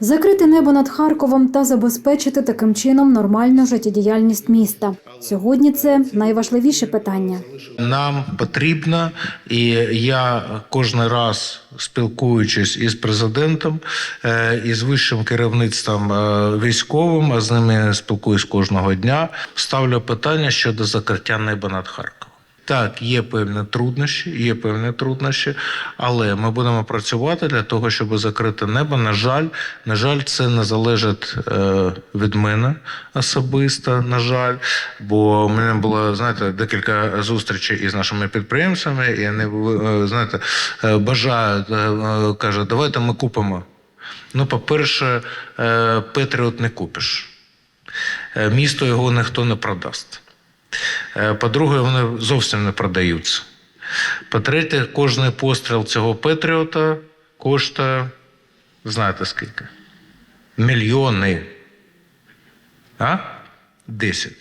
Закрити небо над Харковом та забезпечити таким чином нормальну життєдіяльність міста. Сьогодні це найважливіше питання. Нам потрібно, і я кожен раз спілкуючись із президентом, е, і з вищим керівництвом е, військовим, а з ними спілкуюсь кожного дня. Ставлю питання щодо закриття неба над Харковом. Так, є певні труднощі, є певні труднощі, але ми будемо працювати для того, щоб закрити небо. На жаль, на жаль, це не залежить е, від мене особисто. На жаль, бо у мене було знаєте декілька зустрічей із нашими підприємцями, і вони е, знаєте е, бажають, кажуть, давайте ми купимо. Ну, по-перше, Петріот не купиш. Місто його ніхто не продасть. Е, По-друге, вони зовсім не продаються. По-третє, кожний постріл цього Петріота коштує, знаєте скільки? Мільйони. А? Десять.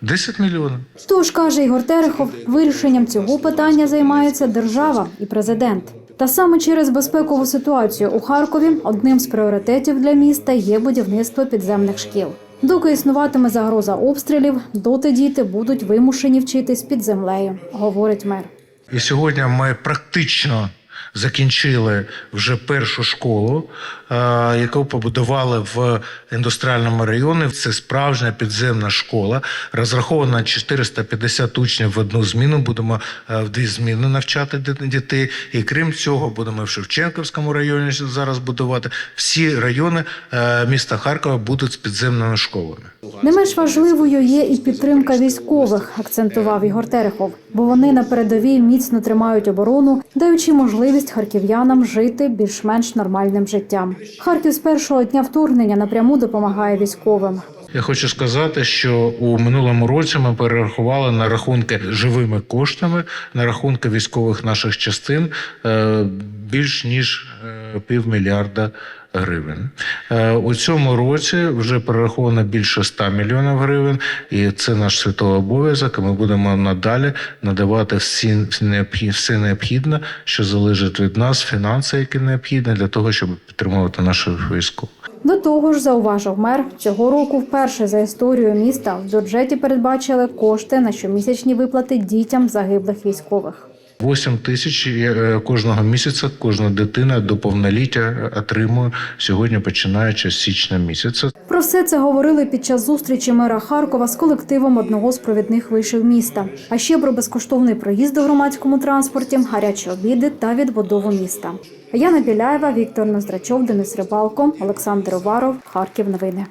Десять мільйонів. Тож каже Ігор Терехов, вирішенням цього питання займається держава і президент. Та саме через безпекову ситуацію у Харкові одним з пріоритетів для міста є будівництво підземних шкіл. Доки існуватиме загроза обстрілів, доти діти будуть вимушені вчитись під землею, говорить мер. І сьогодні ми практично закінчили вже першу школу, яку побудували в індустріальному районі. Це справжня підземна школа, розрахована на 450 учнів в одну зміну. Будемо е, в дві зміни навчати дітей. І крім цього, будемо в Шевченківському районі зараз будувати. Всі райони е, міста Харкова будуть з підземними школами. Не менш важливою є і підтримка військових, акцентував Ігор Терехов, бо вони на передовій міцно тримають оборону, даючи можливість харків'янам жити більш-менш нормальним життям. Харків з першого дня вторгнення напряму допомагає військовим. Я хочу сказати, що у минулому році ми перерахували на рахунки живими коштами, на рахунки військових наших частин е, більш ніж е, півмільярда гривень. Е, У цьому році вже перераховано більше 100 мільйонів гривень, і це наш святовий обов'язок. і Ми будемо надалі надавати всі все необхідне, що залежить від нас, фінанси, які необхідні для того, щоб підтримувати наших військових. До того ж, зауважив мер, цього року вперше за історію міста в бюджеті передбачили кошти на щомісячні виплати дітям загиблих військових. 8 тисяч е, кожного місяця кожна дитина до повноліття отримує сьогодні, починаючи з січня місяця. Про все це говорили під час зустрічі мера Харкова з колективом одного з провідних вишів міста. А ще про безкоштовний проїзд у громадському транспорті, гарячі обіди та відбудову міста. Яна Біляєва, Віктор Ноздрачов, Денис Рибалко, Олександр Уваров, Харків. Новини.